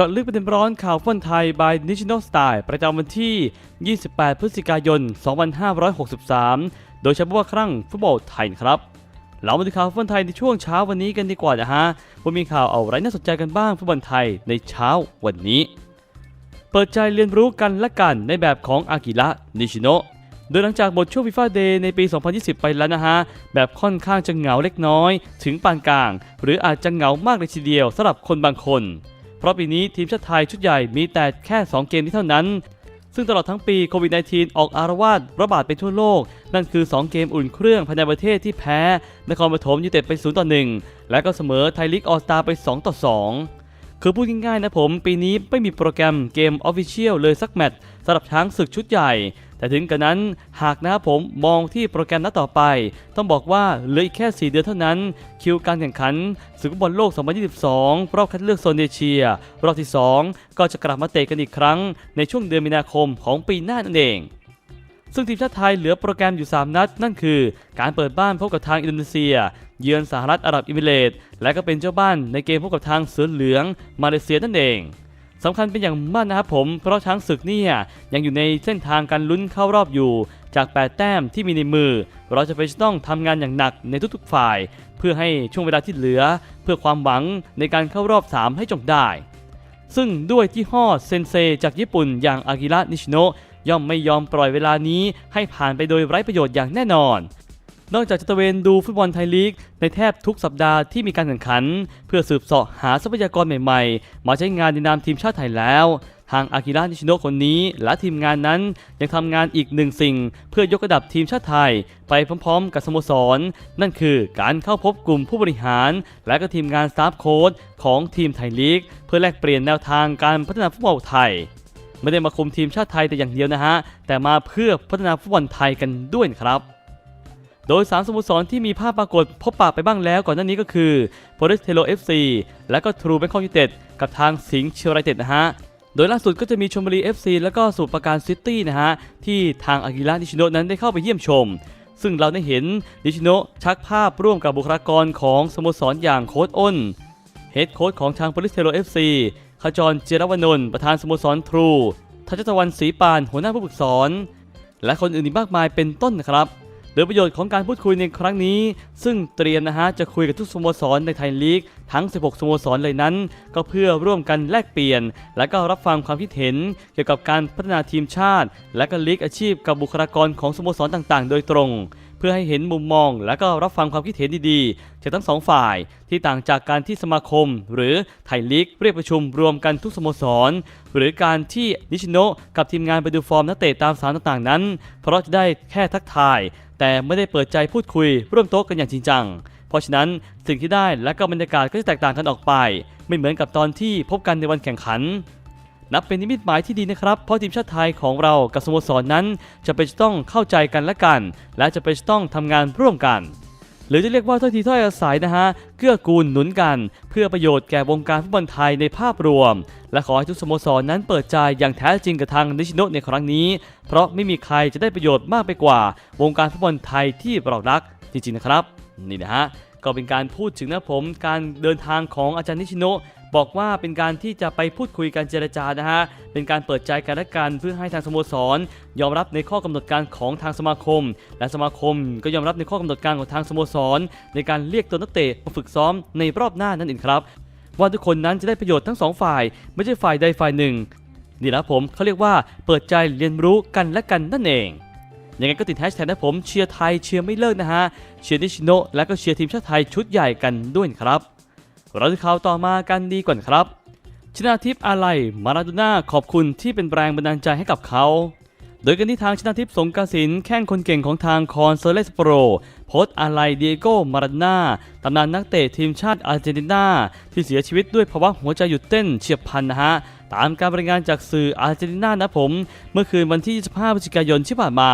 จาะลึกประเด็นร้อนข่าวฟุตบอลไทย by National Style ประจำวันที่ 28 พฤศจิกายน 2563 โดยเฉพาะว่าครั้งฟุตบอลไทยครับ เรามาดูข่าวฟุตบอลไทยในช่วงเช้าวันนี้กันดีกว่านะฮะว่ามีข่าวเอาอะไรน่าสนใจกันบ้างฟุตบอลไทยในเช้าวันนี้ เปิดใจเรียนรู้กันและกันในแบบของอากิระนิชิโนะโดยหลังจากหมดช่วงฟีฟ่าเดย์ในปี 2020 ไปแล้วนะฮะ แบบค่อนข้างจะเหงาเล็กน้อย ถึงปานกลาง หรืออาจจะเหงามากเลยทีเดียวสำหรับคนบางคน เพราะปีนี้ทีมชาติไทยชุดใหญ่มีแต่แค่ 2 เกมนี้เท่านั้น ซึ่งตลอดทั้งปีโควิด -19 ออกอารวาสระบาดไปทั่วโลก นั่นคือ 2 เกมอุ่นเครื่องภายในประเทศที่แพ้ นครปฐมยูเต็ดไป 0 ต่อ 1 และก็เสมอไทยลีกออสตาไป 2 ต่อ 2คือพูดง่ายๆนะผม ปีนี้ไม่มีโปรแกรมเกมออฟฟิเชียลเลยสักแมตช์สำหรับช้างศึกชุดใหญ่ แต่ถึงกระนั้นหากนะครับผมมองที่โปรแกรมนัดต่อไป ต้องบอกว่าเหลืออีกแค่ 4 เดือนเท่านั้น คิวการแข่งขันศึกฟุตบอลโลก 2022 รอบคัดเลือกโซนเอเชีย รอบที่ 2 ก็จะกลับมาเตะกันอีกครั้ง ในช่วงเดือนมีนาคมของปีหน้านั่นเองซึ่งทีมชาติไทยเหลือโปรแกรมอยู่ 3 นัด นั่นคือ การเปิดบ้านพบกับทางอินโดนีเซีย เยือนสหรัฐอาหรับเอิมิเรตและก็เป็นเจ้าบ้านในเกมพบกับทางเสือเหลืองมาเลเซียนั่นเอง สำคัญเป็นอย่างมากนะครับผม เพราะช้างศึกเนี่ยยังอยู่ในเส้นทางการลุ้นเข้ารอบอยู่ จาก 8 แต้มที่มีในมือ เราจะเป็นจะต้องทำงานอย่างหนักในทุกๆฝ่าย เพื่อให้ช่วงเวลาที่เหลือ เพื่อความหวังในการเข้ารอบ 3 ให้จงได้ ซึ่งด้วยที่ห้อเซนเซจากญี่ปุ่นอย่างอากิระนิชโนะย่อมไม่ยอมปล่อยเวลานี้ให้ผ่านไปโดยไร้ประโยชน์อย่างแน่นอน นอกจากจะตระเวนดูฟุตบอลไทยลีก ในแทบทุกสัปดาห์ที่มีการแข่งขัน เพื่อสืบเสาะหาทรัพยากรใหม่ๆ มาใช้งานในนามทีมชาติไทยแล้ว ทางอากิระนิชิโนะคนนี้และทีมงานนั้นยังทำงานอีกหนึ่งสิ่ง เพื่อยกระดับทีมชาติไทย ไปพร้อมๆ กับสโมสร นั่นคือการเข้าพบกลุ่มผู้บริหาร และก็ทีมงานสตาฟโค้ชของทีมไทยลีก เพื่อแลกเปลี่ยนแนวทางการพัฒนาฟุตบอลไทยไม่ได้มาคุมทีมชาติไทยแต่อย่างเดียวนะฮะ แต่มาเพื่อพัฒนาฟุตบอลไทยกันด้วยครับ โดย 3 สโมสรที่มีภาพปรากฏพบปะไปบ้างแล้วก่อนหน้านี้ก็คือ p o l i s t e l o FC และก็ True Bangkok United กับทางสิงห์เชียงรายเต็ดนะฮะโดยล่าสุดก็จะมีชมบุรี FC แล้วก็สมุทรปราการซิตี้นะฮะ ที่ทางอากิระนิชิโนะนั้นได้เข้าไปเยี่ยมชม ซึ่งเราได้เห็นนิชิโนะชักภาพร่วมกับบุคลากรของสโมสรอย่างโค้ชอ้นเฮดโค้ชของทาง p o l i s t e l o FC ขจรเจรวนนท์ประธานสโมสรทรูทัชตะวันศรีปานหัวหน้าผู้ฝึกสอน และคนอื่นอีกมากมายเป็นต้นนะครับ โดยประโยชน์ของการพูดคุยในครั้งนี้ ซึ่งเตรียมนะฮะจะคุยกับทุกสโมสรในไทยลีกทั้ง 16 สโมสรเลยนั้น ก็เพื่อร่วมกันแลกเปลี่ยน และก็รับฟังความคิดเห็น เกี่ยวกับการพัฒนาทีมชาติ และก็ลีกอาชีพกับบุคลากรของสโมสรต่างๆ โดยตรง เพื่อให้เห็นมุมมอง และก็รับฟังความคิดเห็นดีๆจากทั้งสองฝ่าย ที่ต่างจากการที่สมาคม หรือไทยลีกเรียกประชุมรวมกันทุกสโมสร หรือการที่นิชิโนะกับทีมงานไปดูฟอร์มนักเตะตามสานต่างๆนั้น เพราะจะได้แค่ทักทาย แต่ไม่ได้เปิดใจพูดคุยร่วมโต๊ะกันอย่างจริงจัง เพราะฉะนั้นสิ่งที่ได้และก็บรรยากาศก็จะแตกต่างกันออกไป ไม่เหมือนกับตอนที่พบกันในวันแข่งขัน นับเป็นนิมิตหมายที่ดีนะครับ เพราะทีมชาติไทยของเรากับสโมสรนั้น จะเป็นต้องเข้าใจกันและกัน และจะเป็นต้องทำงานร่วมกัน หรือจะเรียกว่าถ้อยทีถ้อยอาศัยนะฮะเกื้อกูลหนุนกัน เพื่อประโยชน์แก่วงการฟุตบอลไทยในภาพรวม และขอให้ทุกสโมสรนั้นเปิดใจอย่างแท้จริงกับทางนิชิโนในครั้งนี้ เพราะไม่มีใครจะได้ประโยชน์มากไปกว่า วงการฟุตบอลไทยที่เรารักจริงๆนะครับ นี่นะฮะก็เป็นการพูดถึงนะผมการเดินทางของอาจารย์นิชิโนะ บอกว่าเป็นการที่จะไปพูดคุยกันเจรจานะฮะ เป็นการเปิดใจกันและกันเพื่อให้ทางสโมสร ยอมรับในข้อกำหนดการของทางสมาคม และสมาคมก็ยอมรับในข้อกำหนดการของทางสโมสร ในการเรียกตัวนักเตะมาฝึกซ้อมในรอบหน้านั่นเองครับ ว่าทุกคนนั้นจะได้ประโยชน์ทั้งสองฝ่าย ไม่ใช่ฝ่ายใดฝ่ายหนึ่งนี่นะผมเขาเรียกว่าเปิดใจเรียนรู้กันและกันนั่นเองยังไงก็ติดแฮชแท็กนะผมเชียร์ไทยเชียร์ไม่เลิกนะฮะเชียร์นิชิโนและก็เชียร์ทีมชาติไทยชุดใหญ่กันด้วยครับ เราจะข่าวต่อมากันดีก่อนครับ ชนาทิพย์อาลัยมาราโดน่าขอบคุณที่เป็นแรงบันดาลใจให้กับเขา โดยกันที่ทางชนาทิพย์สงกสินแข้งคนเก่งของทางคอนเซเลสโปร โพสต์อาลัยเดียโกมาราโดน่าตำนานนักเตะทีมชาติอาร์เจนตินาที่เสียชีวิตด้วยภาวะหัวใจหยุดเต้นเฉียบพลันนะฮะตามการรายงานจากสื่ออาร์เจนตินานะผม เมื่อคืนวันที่ 25 พฤศจิกายนที่ผ่านมา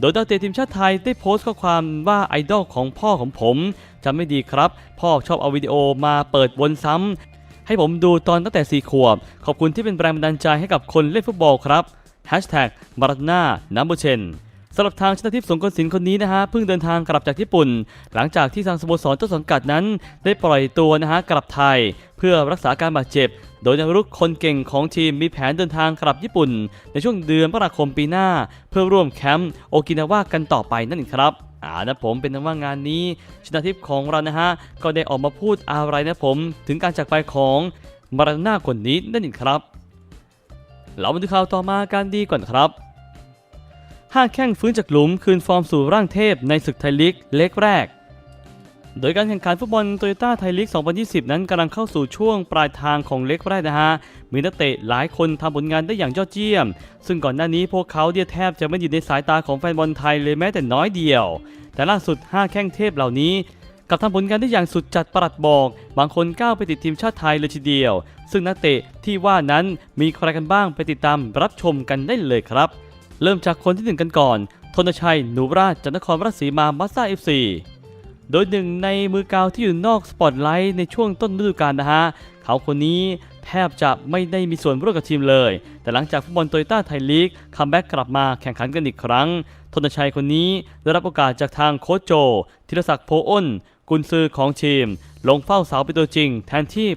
โดยดาวเตะทีมชาติไทยได้โพสต์ข้อความว่าไอดอลของพ่อของผมจำไม่ดีครับ พ่อชอบเอาวิดีโอมาเปิดวนซ้ำให้ผมดูตอนตั้งแต่ 4 ขวบ ขอบคุณที่เป็นแรงบันดาลใจให้กับคนเล่นฟุตบอลครับ Hashtag มารัตนานัมเบอร์เชน สำหรับทางชนะทิพย์สงกลศิลป์คนนี้นะฮะเพิ่งเดินทางกลับจากญี่ปุ่น หลังจากที่ทางสโมสรต้นสังกัดนั้น ได้ปล่อยตัวนะฮะกลับไทย เพื่อรักษาการบาดเจ็บ โดยแนวรุกคนเก่งของทีมมีแผนเดินทางกลับญี่ปุ่น ในช่วงเดือนมกราคมปีหน้า เพื่อร่วมแคมป์โอกินาวากันต่อไปนั่นเองครับอ่านะผมเป็นนั้นว่างานนี้ชนาทิพย์ของเรานะฮะก็ได้ออกมาพูดอะไรนะผม ถึงการจากไปของมาราน่าคนนี้นั่นเองครับเรามาดูข่าวต่อมาการดีก่อนครับ ห้าแข้งฟื้นจากหลุมคืนฟอร์มสู่ร่างเทพในศึกไทยลีกเล็กแรก โดยการแข่งขันฟุตบอลโตโยต้าไทยลีก 2020 นั้นกำลังเข้าสู่ช่วงปลายทางของเล็กแรกนะฮะ มีนักเตะหลายคนทำผลงานได้อย่างยอดเยี่ยม ซึ่งก่อนหน้านี้พวกเขาเนี่ยแทบจะไม่อยู่ในสายตาของแฟนบอลไทยเลยแม้แต่น้อยเดียว แต่ล่าสุด 5 แข้งเทพเหล่านี้กลับทำผลงานได้อย่างสุดจัดประหลัดบอก บางคนก้าวไปติดทีมชาติไทยเลยทีเดียว ซึ่งนักเตะที่ว่านั้นมีใครกันบ้างไปติดตามรับชมกันได้เลยครับ เริ่มจากคนที่หนึ่งกันก่อน ธนชัย หนูราชจากนครราชสีมามาสเตอร์เอฟซีโดยหนึ่งในมือกาวที่อยู่นอกสปอตไลท์ในช่วงต้นฤดูกาลนะฮะ เขาคนนี้แทบจะไม่ได้มีส่วนร่วมกับทีมเลย แต่หลังจากฟุตบอลโตโยต้าไทยลีกคัมแบ็กกลับมาแข่งขันกันอีกครั้ง ธนชัยคนนี้ได้รับโอกาสจากทางโค้ชโจ ธีรศักดิ์โพอ้น กุนซือของทีม ลงเฝ้าเสาเป็นตัวจริง แทนที่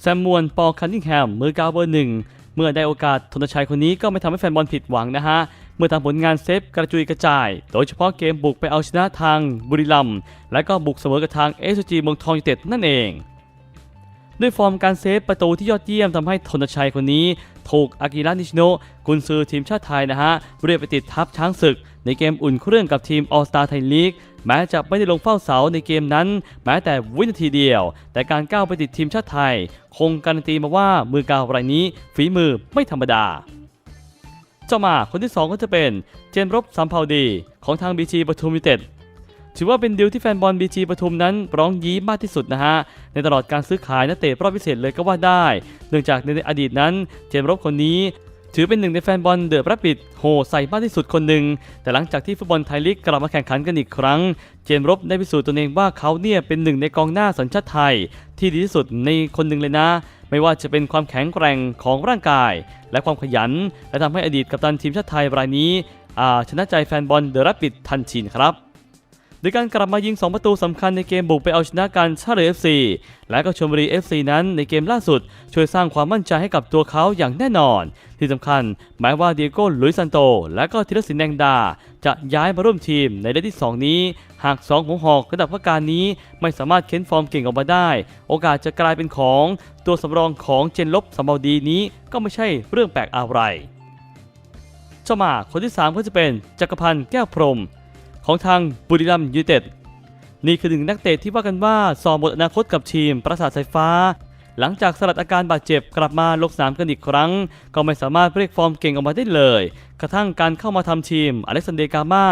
แซมมวนปอคันนิงแฮมมือกาวเบอร์หนึ่งเมื่อได้โอกาสธนชัยคนนี้ก็ไม่ทำให้แฟนบอลผิดหวังนะฮะ เมื่อทำผลงานเซฟกระจุยกระจาย โดยเฉพาะเกมบุกไปเอาชนะทางบุรีรัมย์และก็บุกเสมอกับทางเอสจีเมืองทองยูไนเต็ดนั่นเอง ด้วยฟอร์มการเซฟประตูที่ยอดเยี่ยมทำให้ธนชัยคนนี้ถูกอากิระนิชิโนะกุนซือทีมชาติไทยนะฮะเรียกไปติดทัพช้างศึก ในเกมอุ่นเครื่องกับทีมออสตาไทยลีกแม้จะไม่ได้ลงเฝ้าเสาในเกมนั้น แม้แต่วินาทีเดียว แต่การก้าวไปติดทีมชาติไทย คงการันตีมาว่ามือกาวรายนี้ฝีมือไม่ธรรมดา เจ้ามาคนที่ 2 ก็จะเป็นเจนรบสัมภาดีของทางบีจีปทุมยูเต็ดถือว่าเป็นดีลที่แฟนบอลบีจีปทุมนั้นร้องยิ้มากที่สุดนะฮะ ในตลอดการซื้อขายนักเตะรอบพิเศษเลยก็ว่าได้ เนื่องจากในอดีตนั้นเจนรบคนนี้ ถือเป็นหนึ่งในแฟนบอลเดอะรับปิดโหใส่มากที่สุดคนหนึ่ง แต่หลังจากที่ฟุตบอลไทยลีกกลับมาแข่งขันกันอีกครั้ง เจนรบได้พิสูจน์ตัวเองว่าเขาเนี่ยเป็นหนึ่งในกองหน้าสัญชาติไทย ที่ดีที่สุดในคนหนึ่งเลยนะ ไม่ว่าจะเป็นความแข็งแกร่งของร่างกาย และความขยัน และทำให้อดีตกัปตันทีมชาติไทยรายนี้ชนะใจแฟนบอลเดอะรับปิดทันทีนครับ ดยการกลับมายิง 2 ประตูสำคัญในเกมบุกไปเอาชนะการท่าเรือ FC และก็ชลบุรี FC นั้นในเกมล่าสุด ช่วยสร้างความมั่นใจให้กับตัวเขาอย่างแน่นอน ที่สำคัญแม้ว่าเดียโก้ลุยซันโต และก็ธีรศิลป์แดงดา จะย้ายมาร่วมทีมในเดือนที่ 2 นี้ หาก2หัวหอกระดับพักการนี้ไม่สามารถเค้นฟอร์มเก่งออกมาได้ โอกาสจะกลายเป็นของตัวสำรองของเจนลบสมบาดีนี้ก็ไม่ใช่เรื่องแปลกอะไรเจ้ามาคนที่ 3 ก็จะเป็นจักรพันธ์แก้วพรม ของทางบุรีรัมย์ยูเต็ดนี่คือหนึ่งนักเตะที่ว่ากันว่าสอบหมดอนาคตกับทีมประสาทสายฟ้า หลังจากสลัดอาการบาดเจ็บกลับมาลงสนามกันอีกครั้ง ก็ไม่สามารถเรียกฟอร์มเก่งออกมาได้เลย กระทั่งการเข้ามาทำทีมอเล็กซานเดร์กามา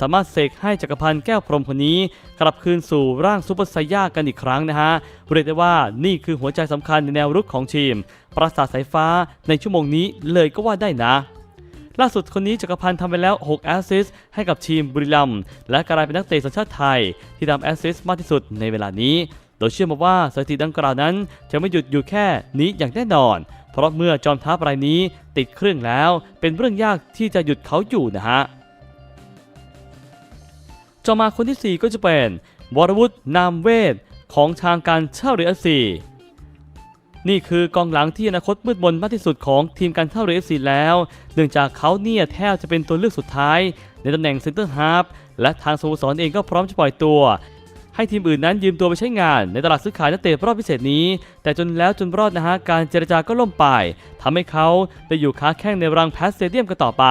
สามารถเสกให้จักรพันธ์แก้วพรหมคนนี้ กลับคืนสู่ร่างซูเปอร์ไซย่ากันอีกครั้งนะฮะเรียกได้ว่านี่คือหัวใจสำคัญในแนวรุกของทีม ประสาทสายฟ้าในชั่วโมงนี้เลยก็ว่าได้นะ ล่าสุดคนนี้จักรพันธ์ทำไปแล้ว 6 แอสซิสต์ให้กับทีมบุรีรัมย์และกลายเป็นนักเตะสัญชาติไทย ที่ทำแอสซิสต์มากที่สุดในเวลานี้ โดยเชื่อมาว่าสถิติดังกล่าวนั้น จะไม่หยุดอยู่แค่นี้อย่างแน่นอน เพราะเมื่อจอมทัพรายนี้ติดเครื่องแล้ว เป็นเรื่องยากที่จะหยุดเขาอยู่นะฮะต่อมาคนที่ 4 ก็จะเป็นวรวุฒินามเวทของทางการเช่าเรือซี นี่คือกองหลังที่อนาคตมืดมนมากที่สุดของทีมการท่าเรือ FC แล้ว เนื่องจากเขาเนี่ยแทบจะเป็นตัวเลือกสุดท้าย ในตำแหน่งเซนเตอร์ฮาร์ฟและทางสโมสรเองก็พร้อมจะปล่อยตัว ให้ทีมอื่นนั้นยืมตัวไปใช้งาน ในตลาดซื้อขายนักเตะรอบพิเศษนี้ แต่จนแล้วจนรอดนะฮะการเจรจาก็ล่มไปทำให้เขาได้อยู่ค้าแข้งในรังแพสสเตเดียมกันต่อไป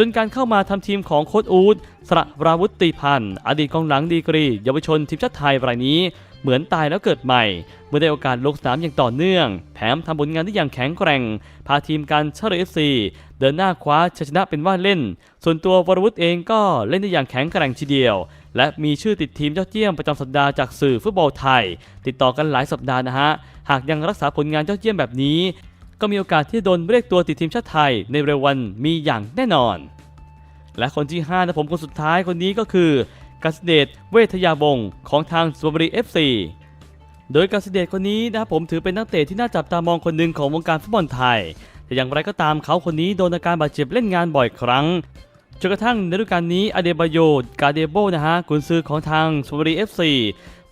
จนการเข้ามาทำทีมของโค้ดอูดสระราวุตีพันธ์อดีตกองหลังดีกรีเยาวชนทีมชาติไทยรายนี้เหมือนตายแล้วเกิดใหม่ เมื่อได้โอกาสลงสนามอย่างต่อเนื่อง แถมทำผลงานได้อย่างแข็งแกร่ง พาทีมการเชลเอฟซีเดินหน้าคว้าชัยชนะเป็นว่าเล่น ส่วนตัววรวุฒิเองก็เล่นได้อย่างแข็งแกร่งทีเดียว และมีชื่อติดทีมยอดเยี่ยมประจำสัปดาห์จากสื่อฟุตบอลไทย ติดต่อกันหลายสัปดาห์นะฮะ หากยังรักษาผลงานยอดเยี่ยมแบบนี้ ก็มีโอกาสที่จะโดนเรียกตัวติดทีมชาติไทยในเร็ววันมีอย่างแน่นอน และคนที่5นะผมคนสุดท้ายคนนี้ก็คือกาสเดชเวทยาวงศ์ของทางสุพรรณบุรี FC โดยกาสเดชคนนี้นะครับผมถือเป็นนักเตะที่น่าจับตามองคนหนึ่งของวงการฟุตบอลไทย แต่อย่างไรก็ตามเขาคนนี้โดนอาการบาดเจ็บเล่นงานบ่อยครั้งจนกระทั่งในฤดูกาลนี้อเดบาโยกาเดโบนะฮะกุนซือของทางสุพรรณบุรี FC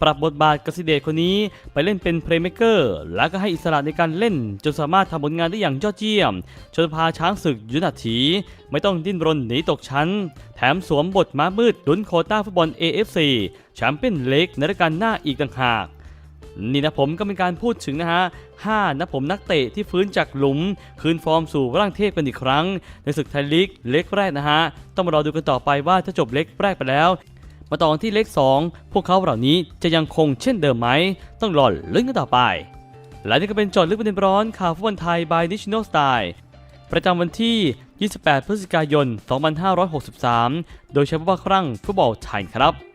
ปรับบทบาทกสิเดชคนนี้ไปเล่นเป็นเพลย์เม k เกอร์และก็ให้อิสระในการเล่น จนสามารถทำผลงานได้อย่างยอดเยี่ยมจนพาช้างศึกยุนาถี ไม่ต้องดิ้นรนหนีตกชั้น แถมสวมบทม้ามืดลุ้นโคต้าฟุตบอล AFC แชมเปี้ยนเลกในรายการหน้าอีกต่างหากนี่นะผมก็เป็นการพูดถึงนะฮะ5นะผมนักเตะที่ฟื้นจากหลุม คืนฟอร์มสู่ร่างเทพกันอีกครั้ง ในศึกไทยลีกเล็กแรกนะฮะ ต้องมารอดูกันต่อไปว่าถ้าจบเล็กแรกไปแล้ว มาต่อนที่เลข 2 พวกเขาเหล่านี้จะยังคงเช่นเดิมไหม ต้องรอลุ้นกันต่อไป และนี่ก็เป็นจอดลึกประเด็นร้อนข่าวฟุตบอลไทย by National Style ประจำวันที่ 28 พฤศจิกายน 2563 โดยใช้ผู้ว่าครั่งฟุตบอลไทยครับ